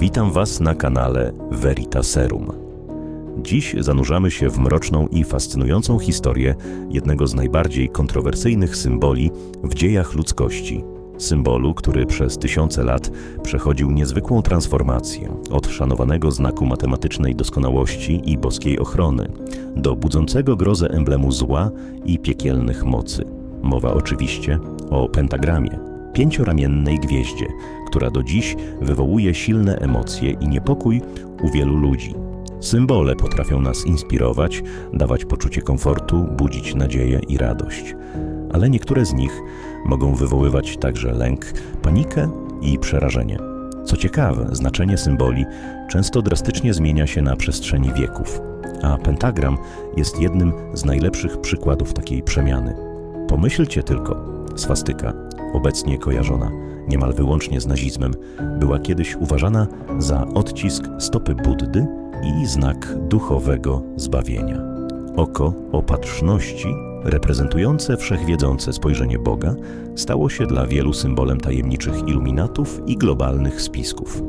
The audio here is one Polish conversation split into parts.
Witam Was na kanale Veritaserum. Dziś zanurzamy się w mroczną i fascynującą historię jednego z najbardziej kontrowersyjnych symboli w dziejach ludzkości. Symbolu, który przez tysiące lat przechodził niezwykłą transformację od szanowanego znaku matematycznej doskonałości i boskiej ochrony do budzącego grozę emblemu zła i piekielnych mocy. Mowa oczywiście o pentagramie, pięcioramiennej gwieździe, która do dziś wywołuje silne emocje i niepokój u wielu ludzi. Symbole potrafią nas inspirować, dawać poczucie komfortu, budzić nadzieję i radość. Ale niektóre z nich mogą wywoływać także lęk, panikę i przerażenie. Co ciekawe, znaczenie symboli często drastycznie zmienia się na przestrzeni wieków, a pentagram jest jednym z najlepszych przykładów takiej przemiany. Pomyślcie tylko, swastyka, obecnie kojarzona niemal wyłącznie z nazizmem, była kiedyś uważana za odcisk stopy Buddy i znak duchowego zbawienia. Oko opatrzności, reprezentujące wszechwiedzące spojrzenie Boga, stało się dla wielu symbolem tajemniczych iluminatów i globalnych spisków.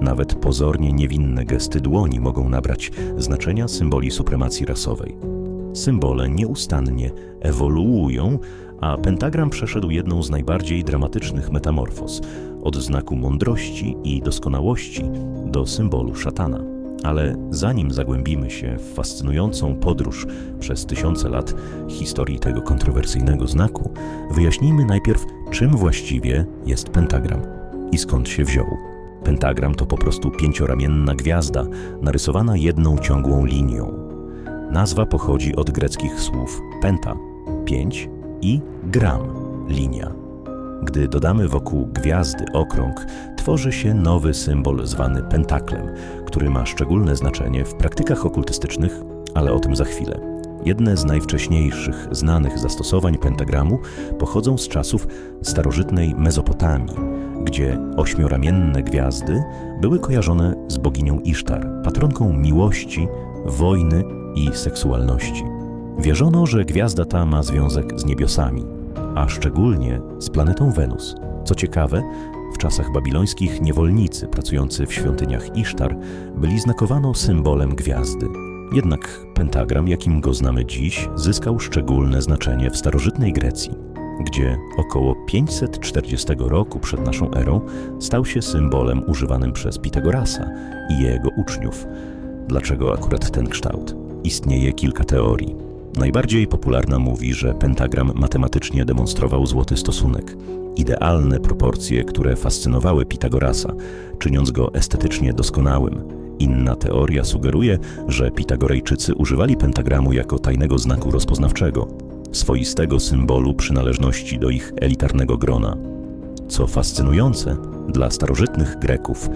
Nawet pozornie niewinne gesty dłoni mogą nabrać znaczenia symboli supremacji rasowej. Symbole nieustannie ewoluują, a pentagram przeszedł jedną z najbardziej dramatycznych metamorfoz od znaku mądrości i doskonałości do symbolu szatana. Ale zanim zagłębimy się w fascynującą podróż przez tysiące lat historii tego kontrowersyjnego znaku, wyjaśnijmy najpierw, czym właściwie jest pentagram i skąd się wziął. Pentagram to po prostu pięcioramienna gwiazda, narysowana jedną ciągłą linią. Nazwa pochodzi od greckich słów penta pięć i gram linia. Gdy dodamy wokół gwiazdy okrąg, tworzy się nowy symbol zwany pentaklem, który ma szczególne znaczenie w praktykach okultystycznych, ale o tym za chwilę. Jedne z najwcześniejszych znanych zastosowań pentagramu pochodzą z czasów starożytnej Mezopotamii, gdzie ośmioramienne gwiazdy były kojarzone z boginią Isztar, patronką miłości, wojny i seksualności. Wierzono, że gwiazda ta ma związek z niebiosami, a szczególnie z planetą Wenus. Co ciekawe, w czasach babilońskich niewolnicy pracujący w świątyniach Isztar byli znakowano symbolem gwiazdy. Jednak pentagram, jakim go znamy dziś, zyskał szczególne znaczenie w starożytnej Grecji, gdzie około 540 roku przed naszą erą stał się symbolem używanym przez Pitagorasa i jego uczniów. Dlaczego akurat ten kształt? Istnieje kilka teorii. Najbardziej popularna mówi, że pentagram matematycznie demonstrował złoty stosunek, idealne proporcje, które fascynowały Pitagorasa, czyniąc go estetycznie doskonałym. Inna teoria sugeruje, że Pitagorejczycy używali pentagramu jako tajnego znaku rozpoznawczego, swoistego symbolu przynależności do ich elitarnego grona. Co fascynujące, dla starożytnych Greków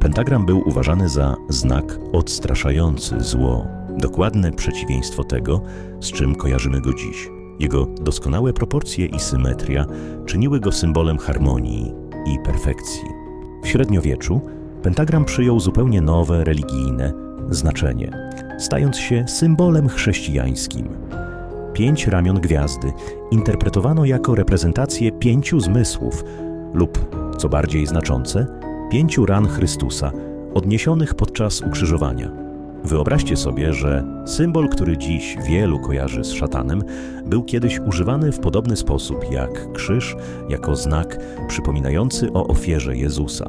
pentagram był uważany za znak odstraszający zło, dokładne przeciwieństwo tego, z czym kojarzymy go dziś. Jego doskonałe proporcje i symetria czyniły go symbolem harmonii i perfekcji. W średniowieczu pentagram przyjął zupełnie nowe religijne znaczenie, stając się symbolem chrześcijańskim. Pięć ramion gwiazdy interpretowano jako reprezentację pięciu zmysłów lub, co bardziej znaczące, pięciu ran Chrystusa odniesionych podczas ukrzyżowania. Wyobraźcie sobie, że symbol, który dziś wielu kojarzy z szatanem, był kiedyś używany w podobny sposób jak krzyż, jako znak przypominający o ofierze Jezusa.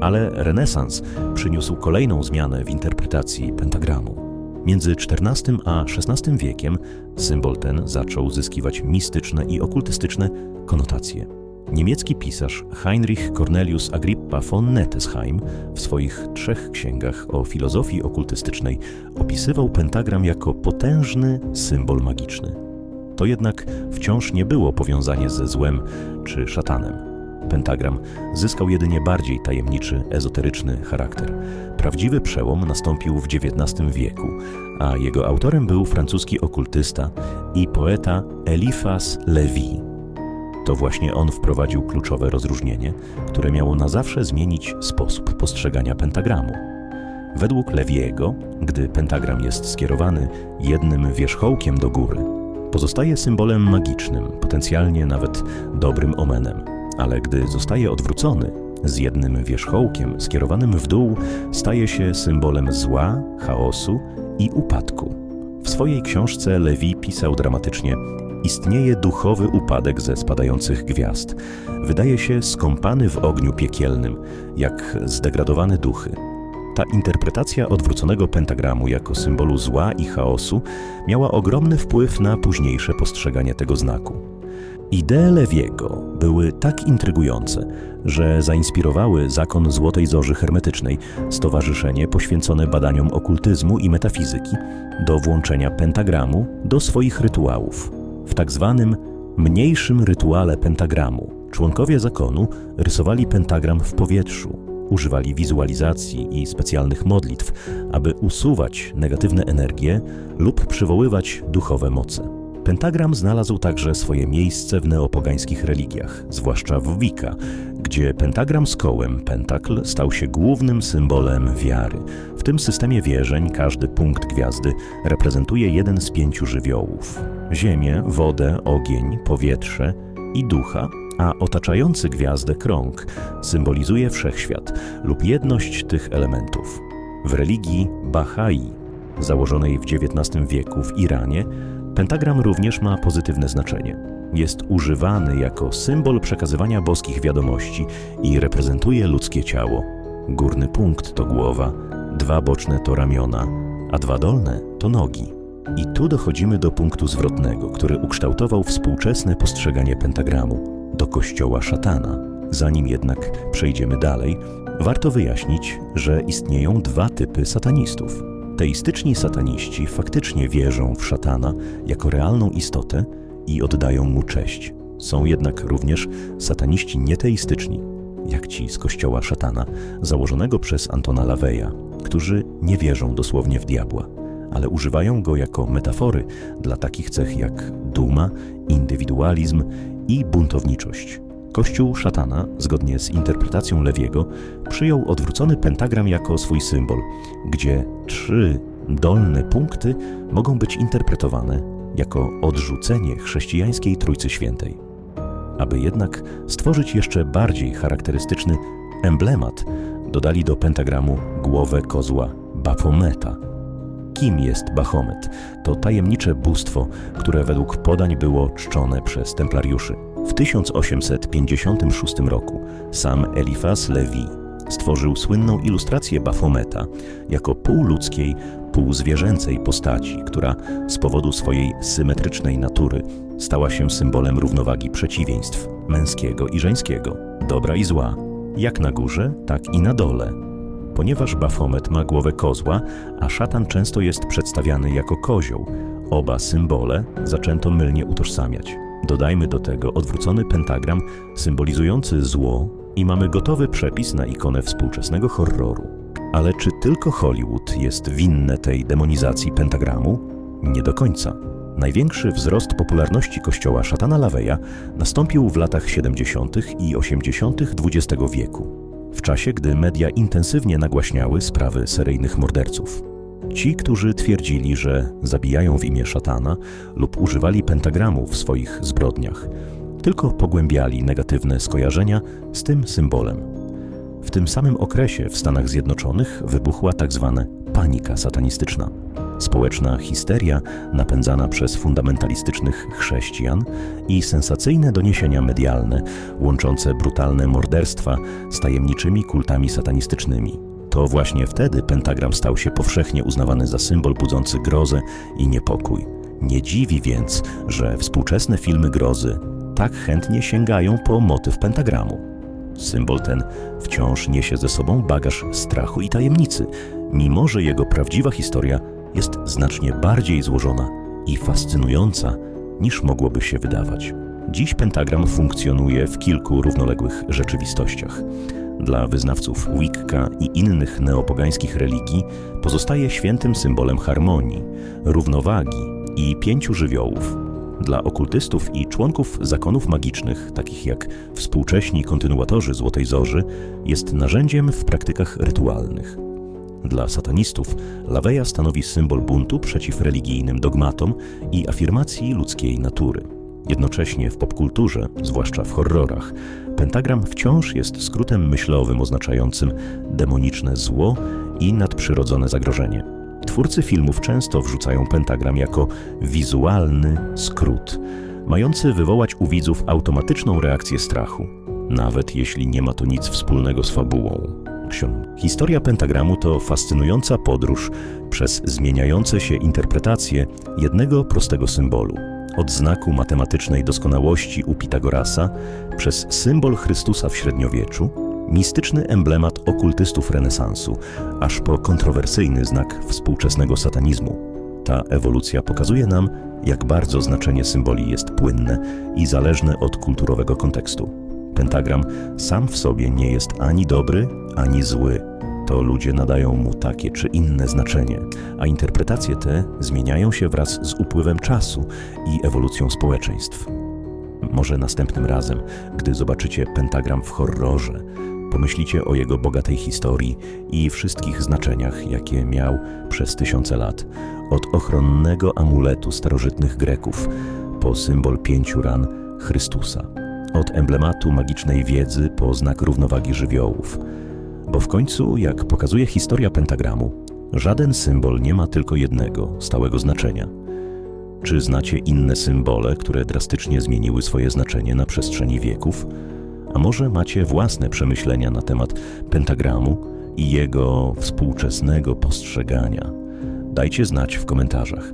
Ale renesans przyniósł kolejną zmianę w interpretacji pentagramu. Między XIV a XVI wiekiem symbol ten zaczął zyskiwać mistyczne i okultystyczne konotacje. Niemiecki pisarz Heinrich Cornelius Agrippa von Nettesheim w swoich trzech księgach o filozofii okultystycznej opisywał pentagram jako potężny symbol magiczny. To jednak wciąż nie było powiązanie ze złem czy szatanem. Pentagram zyskał jedynie bardziej tajemniczy, ezoteryczny charakter. Prawdziwy przełom nastąpił w XIX wieku, a jego autorem był francuski okultysta i poeta Eliphas Lévy. To właśnie on wprowadził kluczowe rozróżnienie, które miało na zawsze zmienić sposób postrzegania pentagramu. Według Lewiego, gdy pentagram jest skierowany jednym wierzchołkiem do góry, pozostaje symbolem magicznym, potencjalnie nawet dobrym omenem, ale gdy zostaje odwrócony, z jednym wierzchołkiem skierowanym w dół staje się symbolem zła, chaosu i upadku. W swojej książce Lewi pisał dramatycznie: Istnieje duchowy upadek ze spadających gwiazd. Wydaje się skąpany w ogniu piekielnym, jak zdegradowane duchy. Ta interpretacja odwróconego pentagramu jako symbolu zła i chaosu miała ogromny wpływ na późniejsze postrzeganie tego znaku. Idee Lewiego były tak intrygujące, że zainspirowały zakon Złotej Zorzy Hermetycznej, stowarzyszenie poświęcone badaniom okultyzmu i metafizyki, do włączenia pentagramu do swoich rytuałów. W tak zwanym mniejszym rytuale pentagramu członkowie zakonu rysowali pentagram w powietrzu, używali wizualizacji i specjalnych modlitw, aby usuwać negatywne energie lub przywoływać duchowe moce. Pentagram znalazł także swoje miejsce w neopogańskich religiach, zwłaszcza w Wicca, gdzie pentagram z kołem, pentakl, stał się głównym symbolem wiary. W tym systemie wierzeń każdy punkt gwiazdy reprezentuje jeden z pięciu żywiołów: ziemię, wodę, ogień, powietrze i ducha, a otaczający gwiazdę krąg symbolizuje wszechświat lub jedność tych elementów. W religii Bahai, założonej w XIX wieku w Iranie, Pentagram również ma pozytywne znaczenie. Jest używany jako symbol przekazywania boskich wiadomości i reprezentuje ludzkie ciało. Górny punkt to głowa, dwa boczne to ramiona, a dwa dolne to nogi. I tu dochodzimy do punktu zwrotnego, który ukształtował współczesne postrzeganie pentagramu do kościoła szatana. Zanim jednak przejdziemy dalej, warto wyjaśnić, że istnieją dwa typy satanistów. Teistyczni sataniści faktycznie wierzą w szatana jako realną istotę i oddają mu cześć. Są jednak również sataniści nieteistyczni, jak ci z kościoła szatana, założonego przez Antona Laveya, którzy nie wierzą dosłownie w diabła, ale używają go jako metafory dla takich cech jak duma, indywidualizm i buntowniczość. Kościół szatana, zgodnie z interpretacją Lewiego, przyjął odwrócony pentagram jako swój symbol, gdzie trzy dolne punkty mogą być interpretowane jako odrzucenie chrześcijańskiej Trójcy Świętej. Aby jednak stworzyć jeszcze bardziej charakterystyczny emblemat, dodali do pentagramu głowę kozła Bafometa. Kim jest Bahomet? To tajemnicze bóstwo, które według podań było czczone przez templariuszy. W 1856 roku sam Eliphas Levi stworzył słynną ilustrację Bafometa jako półludzkiej, półzwierzęcej postaci, która z powodu swojej symetrycznej natury stała się symbolem równowagi przeciwieństw męskiego i żeńskiego, dobra i zła, jak na górze, tak i na dole. Ponieważ Bafomet ma głowę kozła, a szatan często jest przedstawiany jako kozioł, oba symbole zaczęto mylnie utożsamiać. Dodajmy do tego odwrócony pentagram symbolizujący zło i mamy gotowy przepis na ikonę współczesnego horroru. Ale czy tylko Hollywood jest winne tej demonizacji pentagramu? Nie do końca. Największy wzrost popularności kościoła szatana Laveya nastąpił w latach 70. i 80. XX wieku, w czasie gdy media intensywnie nagłaśniały sprawy seryjnych morderców. Ci, którzy twierdzili, że zabijają w imię szatana lub używali pentagramu w swoich zbrodniach, tylko pogłębiali negatywne skojarzenia z tym symbolem. W tym samym okresie w Stanach Zjednoczonych wybuchła tzw. panika satanistyczna. Społeczna histeria napędzana przez fundamentalistycznych chrześcijan i sensacyjne doniesienia medialne łączące brutalne morderstwa z tajemniczymi kultami satanistycznymi. To właśnie wtedy pentagram stał się powszechnie uznawany za symbol budzący grozę i niepokój. Nie dziwi więc, że współczesne filmy grozy tak chętnie sięgają po motyw pentagramu. Symbol ten wciąż niesie ze sobą bagaż strachu i tajemnicy, mimo że jego prawdziwa historia jest znacznie bardziej złożona i fascynująca niż mogłoby się wydawać. Dziś pentagram funkcjonuje w kilku równoległych rzeczywistościach. Dla wyznawców Wicca i innych neopogańskich religii pozostaje świętym symbolem harmonii, równowagi i pięciu żywiołów. Dla okultystów i członków zakonów magicznych, takich jak współcześni kontynuatorzy Złotej Zorzy, jest narzędziem w praktykach rytualnych. Dla satanistów Laweja stanowi symbol buntu przeciw religijnym dogmatom i afirmacji ludzkiej natury. Jednocześnie w popkulturze, zwłaszcza w horrorach, Pentagram wciąż jest skrótem myślowym oznaczającym demoniczne zło i nadprzyrodzone zagrożenie. Twórcy filmów często wrzucają pentagram jako wizualny skrót, mający wywołać u widzów automatyczną reakcję strachu, nawet jeśli nie ma to nic wspólnego z fabułą. Historia pentagramu to fascynująca podróż przez zmieniające się interpretacje jednego prostego symbolu. Od znaku matematycznej doskonałości u Pitagorasa, przez symbol Chrystusa w średniowieczu, mistyczny emblemat okultystów renesansu, aż po kontrowersyjny znak współczesnego satanizmu. Ta ewolucja pokazuje nam, jak bardzo znaczenie symboli jest płynne i zależne od kulturowego kontekstu. Pentagram sam w sobie nie jest ani dobry, ani zły. To ludzie nadają mu takie czy inne znaczenie, a interpretacje te zmieniają się wraz z upływem czasu i ewolucją społeczeństw. Może następnym razem, gdy zobaczycie pentagram w horrorze, pomyślicie o jego bogatej historii i wszystkich znaczeniach, jakie miał przez tysiące lat. Od ochronnego amuletu starożytnych Greków po symbol pięciu ran Chrystusa. Od emblematu magicznej wiedzy po znak równowagi żywiołów. Bo w końcu, jak pokazuje historia pentagramu, żaden symbol nie ma tylko jednego, stałego znaczenia. Czy znacie inne symbole, które drastycznie zmieniły swoje znaczenie na przestrzeni wieków? A może macie własne przemyślenia na temat pentagramu i jego współczesnego postrzegania? Dajcie znać w komentarzach.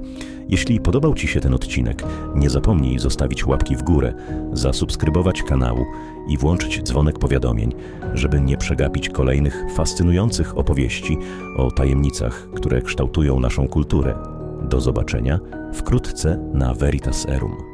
Jeśli podobał Ci się ten odcinek, nie zapomnij zostawić łapki w górę, zasubskrybować kanału i włączyć dzwonek powiadomień, żeby nie przegapić kolejnych fascynujących opowieści o tajemnicach, które kształtują naszą kulturę. Do zobaczenia wkrótce na Veritas Erum.